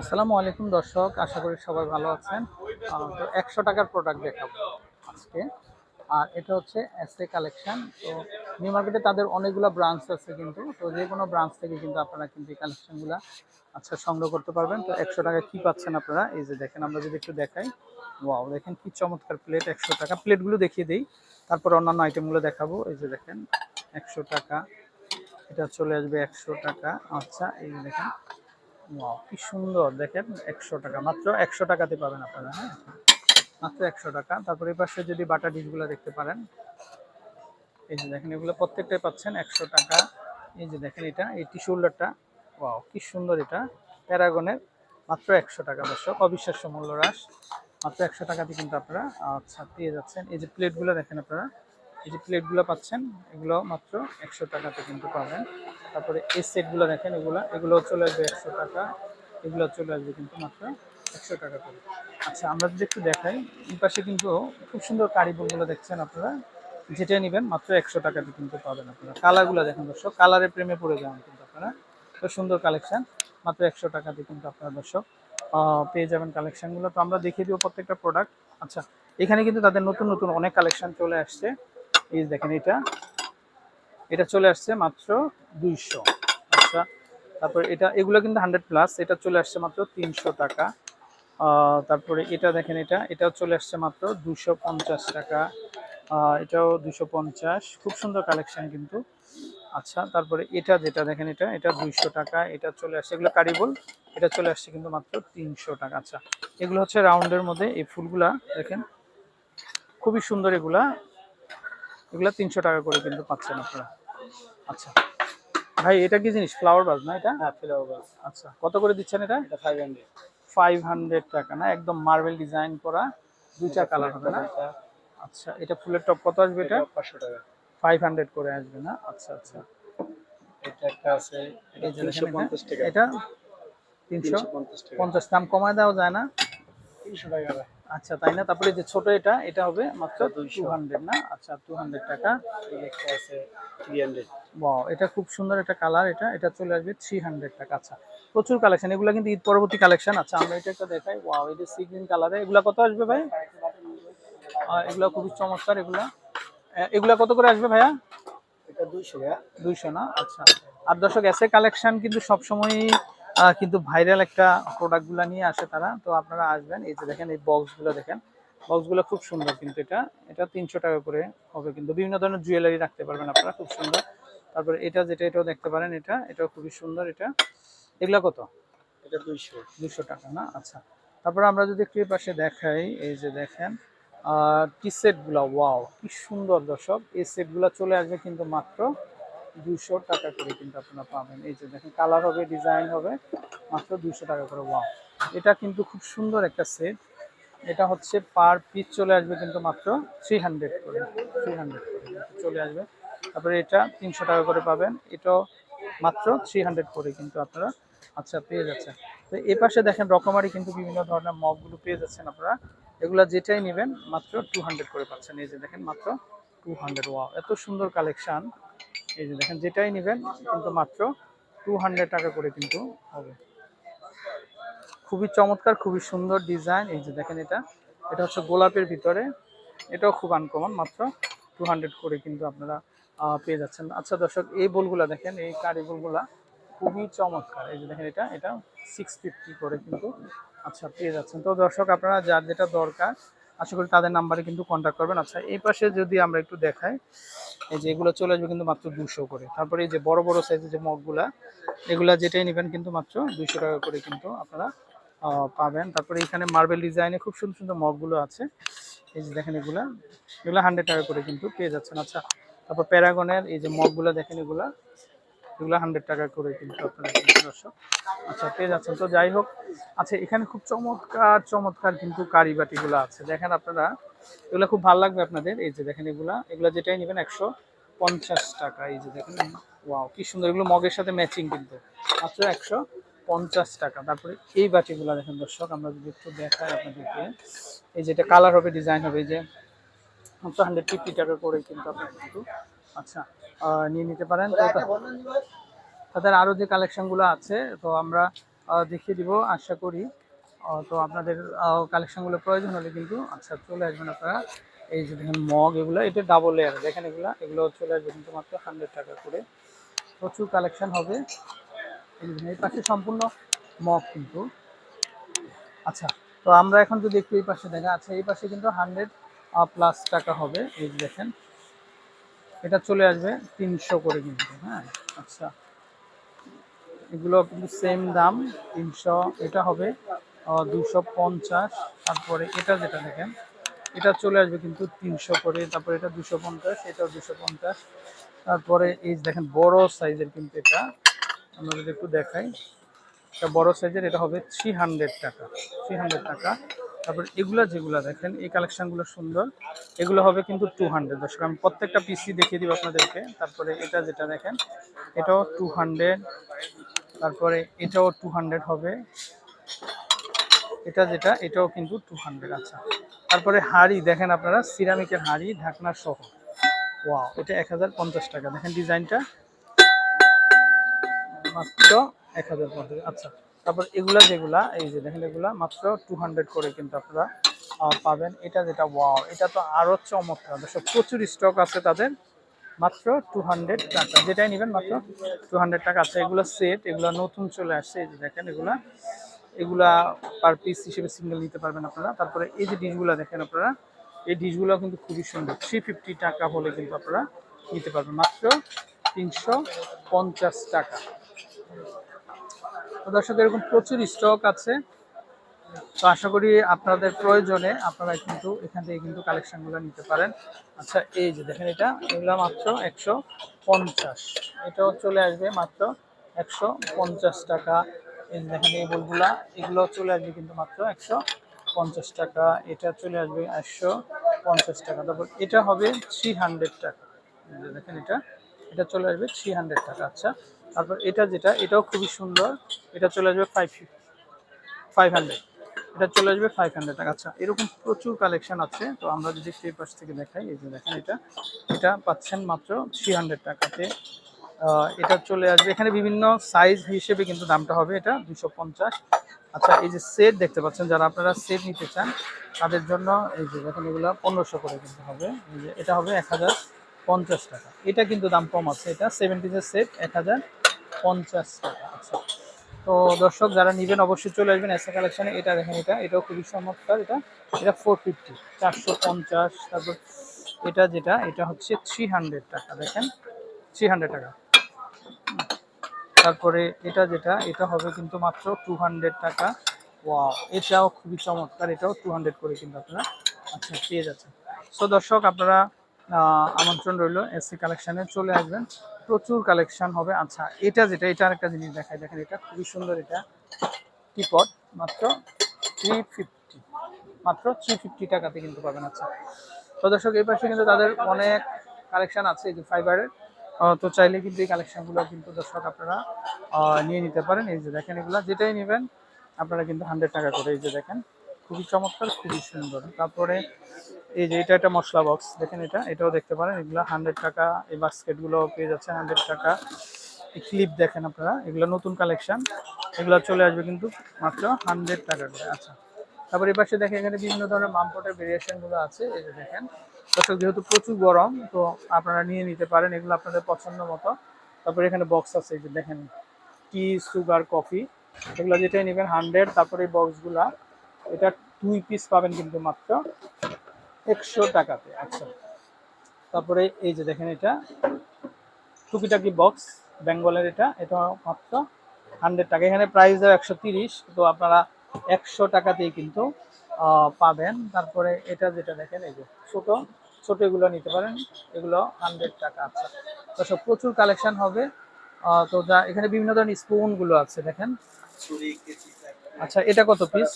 আসসালামু আলাইকুম দর্শক, আশা করি সবাই ভালো আছেন। তো একশো টাকার প্রোডাক্ট দেখাবো আজকে। আর এটা হচ্ছে এসএ কালেকশন তো নিউ মার্কেটে তাদের অনেকগুলো ব্রাঞ্চ আছে কিন্তু। তো যে কোনো ব্রাঞ্চ থেকে কিন্তু আপনারা কিন্তু এই কালেকশনগুলো আচ্ছা সংগ্রহ করতে পারবেন। তো একশো টাকা কি পাচ্ছেন আপনারা? এই যে দেখেন, আমরা যদি একটু দেখাই। ওয়াও, দেখেন কি চমৎকার প্লেট একশো টাকা। প্লেটগুলো দেখিয়ে দিই। তারপর অন্যান্য আইটেমগুলো দেখাবো। এই যে দেখেন, একশো টাকা। এটা চলে আসবে একশো টাকা। আচ্ছা এই যে দেখেন। কি সুন্দর। দেখেন, একশো টাকা। মাত্র একশো টাকাতে পাবেন আপনারা হ্যাঁ? মাত্র একশো টাকা। তারপরে পাশে যদি বাটা ডিশগুলো দেখতে পারেন, এই যে দেখেন, এগুলো প্রত্যেকটাই পাচ্ছেন একশো টাকা। এই যে দেখেন এটা, এই টিস্যু হোল্ডারটা ওয়াও কি সুন্দর এটা। প্যারাগনের মাত্র একশো টাকা, দর্শক। অবিশ্বাস্য মূল্য হ্রাস। মাত্র একশো টাকাতে কিন্তু আপনারা আচ্ছা পেয়ে যাচ্ছেন। এই যে প্লেটগুলো দেখেন আপনারা, এই যে প্লেটগুলো পাচ্ছেন, এগুলো মাত্র একশো টাকাতে কিন্তু পাবেন। তারপরে এই সেটগুলো দেখেন, এগুলো এগুলো চলে আসবে একশো টাকা। এগুলো চলে আসবে কিন্তু মাত্র একশো টাকা করে। আচ্ছা আমরা যদি একটু দেখাই, এই পাশে কিন্তু খুব সুন্দর কারিগরগুলো দেখছেন আপনারা? যেটা নেবেন, মাত্র একশো টাকাতে কিন্তু পাবেন আপনারা। কালারগুলো দেখেন দর্শক কালারের প্রেমে পড়ে যাবেন কিন্তু আপনারা। তো সুন্দর কালেকশান, মাত্র একশো টাকাতে কিন্তু আপনারা দর্শক পেয়ে যাবেন কালেকশনগুলো। তো আমরা দেখিয়ে দিব প্রত্যেকটা প্রোডাক্ট আচ্ছা এখানে কিন্তু তাদের নতুন নতুন অনেক কালেকশন চলে আসছে। এই দেখেন এটা। এটা চলে আসছে মাত্র দুইশো। আচ্ছা তারপরে এটা, এগুলো কিন্তু হান্ড্রেড প্লাস, এটা চলে আসছে মাত্র তিনশো টাকা। তারপরে এটা দেখেন এটা, এটাও চলে আসছে মাত্র দুশো পঞ্চাশ টাকা। এটাও দুশো পঞ্চাশ, খুব সুন্দর কালেকশান কিন্তু। আচ্ছা তারপরে এটা যেটা দেখেন এটা এটা দুইশো টাকা, এটা চলে আসছে, এগুলো কারিবল এটা চলে আসছে কিন্তু মাত্র তিনশো টাকা। আচ্ছা এগুলো হচ্ছে রাউন্ডের মধ্যে এই ফুলগুলা, দেখেন। খুবই সুন্দর এগুলা। এগুলা তিনশো টাকা করে কিন্তু পাচ্ছেন আপনারা। আচ্ছা। ভাই এটা কি জিনিস? ফ্লাওয়ার বাজ না এটা? হ্যাঁ ফ্লাওয়ার বাস আচ্ছা কত করে দিচ্ছেন এটা? এটা ফাইভ হান্ড্রেড ফাইভ হান্ড্রেড টাকা না? একদম মার্বেল ডিজাইন করা দুইটা কালার হবে না? আচ্ছা এটা ফুলের টপ কত আসবে এটা? পাঁচশো টাকা। ফাইভ হান্ড্রেড করে আসবে না? আচ্ছা আচ্ছা। এটা একটা আছে এটা এই যে তিনশো দেখেন পঞ্চাশ এটা- টাকা। এটা তিনশো তিনশো পঞ্চাশ টাকা। পঞ্চাশ। দাম কমায় দেওয়া যায় না? তিনশো টাকা ভাই। আচ্ছা তাই না? তারপরে যে ছোট এটা এটা হবে মাত্র এটা 200 টু হান্ড্রেড না? আচ্ছা টু হান্ড্রেড টাকা। একটা আছে থ্রি হান্ড্রেড ওয়াও এটা খুব সুন্দর একটা কালার এটা। এটা চলে আসবে থ্রি হান্ড্রেড টাকা। আচ্ছা প্রচুর কালেকশন এগুলো কিন্তু ঈদ পরবর্তী কালেকশন আচ্ছা আমরা এটা একটা দেখাই। ওয়াও এটা সি গ্রিন কালারে এগুলো কত আসবে ভাই? এগুলা খুবই চমৎকার এগুলা। এগুলা কত করে আসবে ভাইয়া? এটা দুইশো টাকা দুইশো না? আচ্ছা। আর দর্শক এসে কালেকশন কিন্তু সবসময়ই কিন্তু ভাইরাল একটা প্রোডাক্টগুলো নিয়ে আসে তারা। তো আপনারা আসবেন এই যে দেখেন এই বক্সগুলো দেখেন। বক্সগুলো খুব সুন্দর কিন্তু এটা। এটা তিনশো টাকা করে হবে কিন্তু। বিভিন্ন ধরনের জুয়েলারি রাখতে পারবেন আপনারা খুব সুন্দর। তারপরে এটা যেটা এটাও দেখতে পারেন এটা। এটাও খুবই সুন্দর এটা। এগুলা কত? এটা দুইশো। দুশো টাকা না? আচ্ছা। তারপরে আমরা যদি একটু পাশে দেখাই এই যে দেখেন টি সেটগুলো ওয়াও কি সুন্দর দর্শক। এই সেটগুলো চলে আসবে কিন্তু মাত্র দুশো টাকা করে কিন্তু আপনারা পাবেন। এই যে দেখেন কালার হবে ডিজাইন হবে, মাত্র দুশো টাকা করে ওয়া এটা কিন্তু খুব সুন্দর একটা সেট এটা হচ্ছে পার পিস চলে আসবে কিন্তু মাত্র থ্রি হান্ড্রেড করে থ্রি হান্ড্রেড করে চলে আসবে। তারপরে এটা তিনশো টাকা করে পাবেন। এটাও মাত্র থ্রি হান্ড্রেড করে কিন্তু আপনারা আচ্ছা পেয়ে যাচ্ছেন। তো এ পাশে দেখেন, রকমারি কিন্তু বিভিন্ন ধরনের মগগুলো পেয়ে যাচ্ছেন আপনারা। এগুলা যেটাই নেবেন, মাত্র টু হান্ড্রেড করে পাচ্ছেন। এই যে দেখেন, মাত্র টু হান্ড্রেড ওয়া এত সুন্দর কালেকশন এই যে দেখেন, যেটাই নেবেন, কিন্তু মাত্র টু হান্ড্রেড টাকা করে কিন্তু হবে। খুবই চমৎকার, খুবই সুন্দর ডিজাইন। এই যে দেখেন এটা এটা হচ্ছে গোলাপের ভিতরে। এটাও খুব আনকমন মাত্র টু হান্ড্রেড করে কিন্তু আপনারা পেয়ে যাচ্ছেন। আচ্ছা দর্শক, এই বলগুলা দেখেন, এই কারি বলগুলা খুবই চমৎকার। এই যে দেখেন এটা এটা সিক্স ফিফটি করে কিন্তু আচ্ছা পেয়ে যাচ্ছেন। তো দর্শক, আপনারা যার যেটা দরকার আশা করি তাদের নাম্বারে কিন্তু কন্ট্যাক্ট করবেন। আচ্ছা এই পাশে যদি আমরা একটু দেখাই, এই যে এগুলো চলে আসবে কিন্তু মাত্র দুশো করে। তারপরে এই যে বড় বড় সাইজের যে মগগুলা, এগুলা যেটাই নেবেন কিন্তু মাত্র দুশো টাকা করে কিন্তু আপনারা পাবেন। তারপরে এখানে মার্বেল ডিজাইনে খুব সুন্দর সুন্দর মগগুলো আছে। এই যে দেখেন এগুলা, এগুলো হান্ড্রেড টাকা করে কিন্তু পেয়ে যাচ্ছেন। আচ্ছা তারপর প্যারাগনের এই যে মগগুলো দেখেন এগুলা এগুলো হান্ড্রেড টাকা করে কিন্তু আপনারা দর্শক। আচ্ছা পেয়ে যাচ্ছেন। তো যাই হোক আচ্ছা এখানে খুব চমৎকার চমৎকার কিন্তু কারি বাটিগুলো আছে। দেখেন আপনারা, এগুলো খুব ভালো লাগবে আপনাদের। এই যে দেখেন এগুলা, এগুলো যেটাই নেবেন একশো পঞ্চাশ টাকা। এই যে দেখেন, ওয়াও, কি সুন্দর। এগুলো মগের সাথে ম্যাচিং কিন্তু। মাত্র একশো পঞ্চাশ টাকা। তারপরে এই বাটিগুলো দেখেন দর্শক, আমরা যদি একটু দেখাই আপনাদেরকে। এই যেটা কালার হবে ডিজাইন হবে, এই যে হান্ড্রেড ফিফটি টাকা করে কিন্তু আপনার কিন্তু। আচ্ছা নিয়ে নিতে পারেন। তাদের আরও যে কালেকশনগুলো আছে তো আমরা দেখিয়ে দিব আশা করি। তো আপনাদের কালেকশনগুলো প্রয়োজন হলে কিন্তু আচ্ছা চলে আসবেন আপনারা। এই যে দেখেন মগ এগুলো এটা ডাবল লেয়ার দেখেন এগুলো এগুলো চলে আসবে কিন্তু মাত্র হান্ড্রেড টাকা করে। প্রচুর কালেকশন হবে। এই পাশে সম্পূর্ণ মগ কিন্তু। আচ্ছা তো আমরা এখন যদি একটু এই পাশে দেখা আচ্ছা এই পাশে কিন্তু হান্ড্রেড প্লাস টাকা হবে। এই দেখেন এটা চলে আসবে তিনশো করে কিন্তু হ্যাঁ? আচ্ছা। এগুলো কিন্তু সেম দাম, তিনশো, এটা হবে দুশো পঞ্চাশ। তারপরে এটা যেটা দেখেন, এটা চলে আসবে কিন্তু তিনশো করে, তারপরে এটা দুশো পঞ্চাশ, এটাও দুশো পঞ্চাশ। তারপরে এই দেখেন, বড় সাইজের কিন্তু এটা, আমরা যদি একটু দেখাই, এটা বড় সাইজের এটা হবে থ্রি হান্ড্রেড টাকা থ্রি হান্ড্রেড টাকা। তারপর এগুলা যেগুলা দেখেন, এই কালেকশনগুলো সুন্দর। এগুলো হবে কিন্তু টু হান্ড্রেড দর্শক আমি প্রত্যেকটা পিসি দেখিয়ে দিব আপনাদেরকে। তারপরে এটা যেটা দেখেন, এটাও টু হান্ড্রেড তারপরে এটাও টু হান্ড্রেড হবে। এটা যেটা, এটাও কিন্তু টু হান্ড্রেড আচ্ছা। তারপরে হাড়ি দেখেন আপনারা, সিরামিকের হাড়ি, ঢাকনা সহ। ওয়াও, এটা এক হাজার পঞ্চাশ টাকা। দেখেন ডিজাইনটা। মাত্র এক হাজার পঞ্চাশ আচ্ছা। তারপর এগুলা যেগুলা, এই যে দেখেন এগুলা, মাত্র টু করে কিন্তু আপনারা পাবেন। এটা যেটা ওয়াও এটা তো আরও চমৎকার। দর্শক, প্রচুর স্টক আছে তাদের। মাত্র টু হান্ড্রেড টাকা। যেটাই নেবেন মাত্র টু হান্ড্রেড টাকা আছে। এগুলো সেট এগুলো নতুন চলে আসছে। এই যে দেখেন এগুলা। এগুলা পার পিস হিসেবে সিঙ্গেল নিতে পারবেন আপনারা। তারপরে এই যে ডিশগুলো দেখেন আপনারা, এই ডিশগুলো কিন্তু খুবই সুন্দর। থ্রি ফিফটি টাকা হলে কিন্তু আপনারা নিতে পারবেন। মাত্র তিনশো পঞ্চাশ টাকা। দর্শক এরকম প্রচুর স্টক আছে। তো আশা করি আপনাদের প্রয়োজনে আপনারা কিন্তু এখান থেকে কিন্তু কালেকশনগুলো নিতে পারেন। আচ্ছা এই যে দেখেন এটা, এগুলো মাত্র একশো পঞ্চাশ। এটাও চলে আসবে মাত্র একশো পঞ্চাশ টাকা। এই দেখেন এই বলগুলা এগুলো চলে আসবে কিন্তু মাত্র একশো পঞ্চাশ টাকা। এটা চলে আসবে একশো পঞ্চাশ টাকা। তারপর এটা হবে থ্রি হান্ড্রেড টাকা। দেখেন এটা এটা চলে আসবে থ্রি হান্ড্রেড টাকা। আচ্ছা তারপর এটা যেটা, এটাও খুবই সুন্দর। এটা চলে আসবে ফাইভ ফাইভ হান্ড্রেড এটা চলে আসবে ফাইভ হান্ড্রেড টাকা। আচ্ছা এরকম প্রচুর কালেকশন আছে। তো আমরা যদি সেই পাশ থেকে দেখাই, এই যে দেখেন এটা। এটা পাচ্ছেন মাত্র থ্রি হান্ড্রেড টাকাতে। এটা চলে আসবে। এখানে বিভিন্ন সাইজ হিসেবে কিন্তু দামটা হবে এটা, দুশো আচ্ছা এই যে সেট দেখতে পাচ্ছেন, যারা আপনারা সেট নিতে চান, তাদের জন্য এই যে দেখেন এগুলো পনেরোশো করে কিন্তু হবে। এই যে এটা হবে এক হাজার পঞ্চাশ টাকা। এটা কিন্তু দাম কম আছে, এটা সেভেন্টিজের সেট এক হাজার পঞ্চাশ টাকা আচ্ছা। তো দর্শক, যারা নেবেন, অবশ্যই চলে আসবেন এসএ কালেকশনে এটা দেখেন, এটা, এটাও খুবই চমৎকার। এটা এটা ফোর ফিফটি চারশো পঞ্চাশ, তারপর এটা যেটা, এটা হচ্ছে থ্রি হান্ড্রেড টাকা, দেখেন। থ্রি হান্ড্রেড টাকা। তারপরে এটা যেটা, এটা হবে কিন্তু মাত্র টু হান্ড্রেড টাকা। ওয়াও এটাও খুবই চমৎকার। এটাও টু হান্ড্রেড করে কিন্তু আপনারা আচ্ছা পেয়ে যাচ্ছেন। সো দর্শক, আপনারা আমন্ত্রণ রইল এসি কালেকশনে চলে আসবেন। প্রচুর কালেকশন হবে। আচ্ছা এটা যেটা, এটা আরেকটা জিনিস দেখাই। দেখেন, এটা খুবই সুন্দর এটা। টিপট মাত্র থ্রি ফিফটি মাত্র থ্রি ফিফটি টাকাতে কিন্তু পাবেন। আচ্ছা তো দর্শক, এই পাশে কিন্তু তাদের অনেক কালেকশন আছে, এই যে ফাইবারের তো চাইলে কিন্তু এই কালেকশনগুলো কিন্তু দর্শক আপনারা নিয়ে নিতে পারেন। এই যে দেখেন এগুলো, যেটাই নেবেন, আপনারা কিন্তু হান্ড্রেড টাকা করে এই যে দেখেন। খুবই চমৎকার, খুবই সুন্দর। তারপরে এই যে এটা একটা মশলা বক্স দেখেন এটা, এটাও দেখতে পারেন, এগুলো হান্ড্রেড টাকা, এই বাস্কেটগুলো পেয়ে যাচ্ছে হান্ড্রেড টাকা। এই ক্লিপ দেখেন আপনারা, এগুলো নতুন কালেকশন এগুলো চলে আসবে কিন্তু মাত্র হান্ড্রেড টাকা করে। আচ্ছা তারপর এই পাশে দেখেন এখানে বিভিন্ন ধরনের মামপটের ভেরিয়েশনগুলো আছে, এই যে দেখেন। দর্শক, যেহেতু প্রচুর গরম, তো আপনারা নিয়ে নিতে পারেন, এগুলো আপনাদের পছন্দ মতো। তারপরে এখানে বক্স আছে, এই যে দেখেন টি সুগার কফি এগুলো যেটাই নেবেন হান্ড্রেড তারপরে এই বক্সগুলা এটা দুই পিস পাবেন কিন্তু মাত্র একশো টাকাতে আচ্ছা। তারপরে এই যে দেখেন এটা, টুকিটাকি বক্স বেঙ্গলের এটা এটা মাত্র হান্ড্রেড টাকা। এখানে প্রাইস দেওয়া একশো তিরিশ, তো আপনারা একশো টাকাতেই কিন্তু পাবেন। তারপরে এটা যেটা দেখেন, এই যে ছোটো ছোটো এগুলো নিতে পারেন, এগুলো হান্ড্রেড টাকা আচ্ছা। তো সব প্রচুর কালেকশান হবে। তো যা, এখানে বিভিন্ন ধরনের স্পুনগুলো আছে, দেখেন। আচ্ছা এটা কত পিস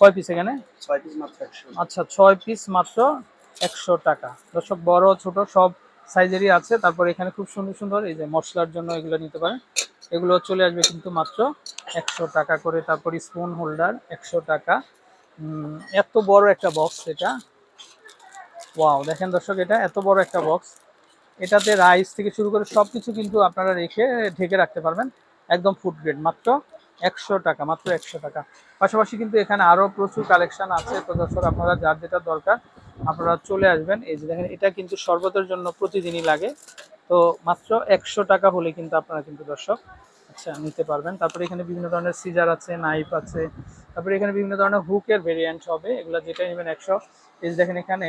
ছয় পিস এখানে আচ্ছা ছয় পিস মাত্র একশো টাকা। দর্শক বড় ছোট সব সাইজেরই আছে। তারপর এখানে খুব সুন্দর সুন্দর এই যে মশলার জন্য এগুলো নিতে পারেন। এগুলো চলে আসবে কিন্তু মাত্র একশো টাকা করে। তারপর স্পুন হোল্ডার একশো টাকা। এত বড় একটা বক্স এটা। ওয়াও দেখেন দর্শক এটা এত বড় একটা বক্স এটাতে রাইস থেকে শুরু করে সব কিছু কিন্তু আপনারা রেখে ঢেকে রাখতে পারবেন। একদম ফুড গ্রেড মাত্র একশো টাকা মাত্র একশো টাকা। পাশাপাশি কিন্তু এখানে আরও প্রচুর কালেকশন আছে তো দর্শক আপনারা যার যেটা দরকার আপনারা চলে আসবেন। এই যে দেখেন এটা কিন্তু শরবতের জন্য প্রতিদিনই লাগে। তো মাত্র একশো টাকা হলে কিন্তু আপনারা কিন্তু দর্শক আচ্ছা নিতে পারবেন। তারপরে এখানে বিভিন্ন ধরনের সিজার আছে নাইফ আছে তারপরে এখানে বিভিন্ন ধরনের হুকের ভেরিয়েন্ট হবে। এগুলো যেটা নেবেন একশো। এই যে দেখেন এখানে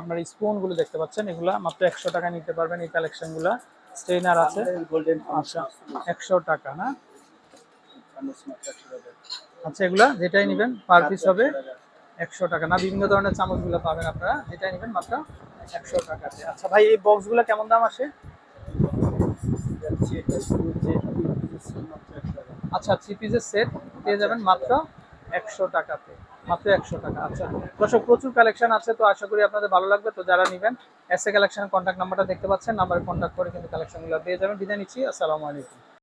আপনার স্পুনগুলো দেখতে পাচ্ছেন এগুলা মাত্র একশো টাকা নিতে পারবেন এই কালেকশনগুলো স্ট্রেনার আছে গোল্ডেন আচ্ছা একশো টাকা না চামচ মাত্র একশো টাকা আচ্ছা এগুলা যেটাই নেবেন পার পিস হবে একশো টাকা। না, বিভিন্ন ধরনের চামচগুলো পাবেন আপনারা। যেটাই নেবেন মাত্র একশো টাকাতে আচ্ছা ভাই, এই বক্সগুলো কেমন দাম আসে? আচ্ছা থ্রি পিসের সেট পেয়ে যাবেন মাত্র একশো টাকাতে। মাত্র একশো টাকা। আচ্ছা দর্শক, প্রচুর কালেকশন আছে, তো আশা করি আপনাদের ভালো লাগবে। তো যারা নেবেন এস এ কালেকশন কন্ট্যাক্ট নাম্বারটা দেখতে পাচ্ছেন নাম্বারে কন্ট্যাক্ট করে কিন্তু কালেকশনগুলো পেয়ে যাবেন। বিদায় নিচ্ছি, আসসালামু আলাইকুম।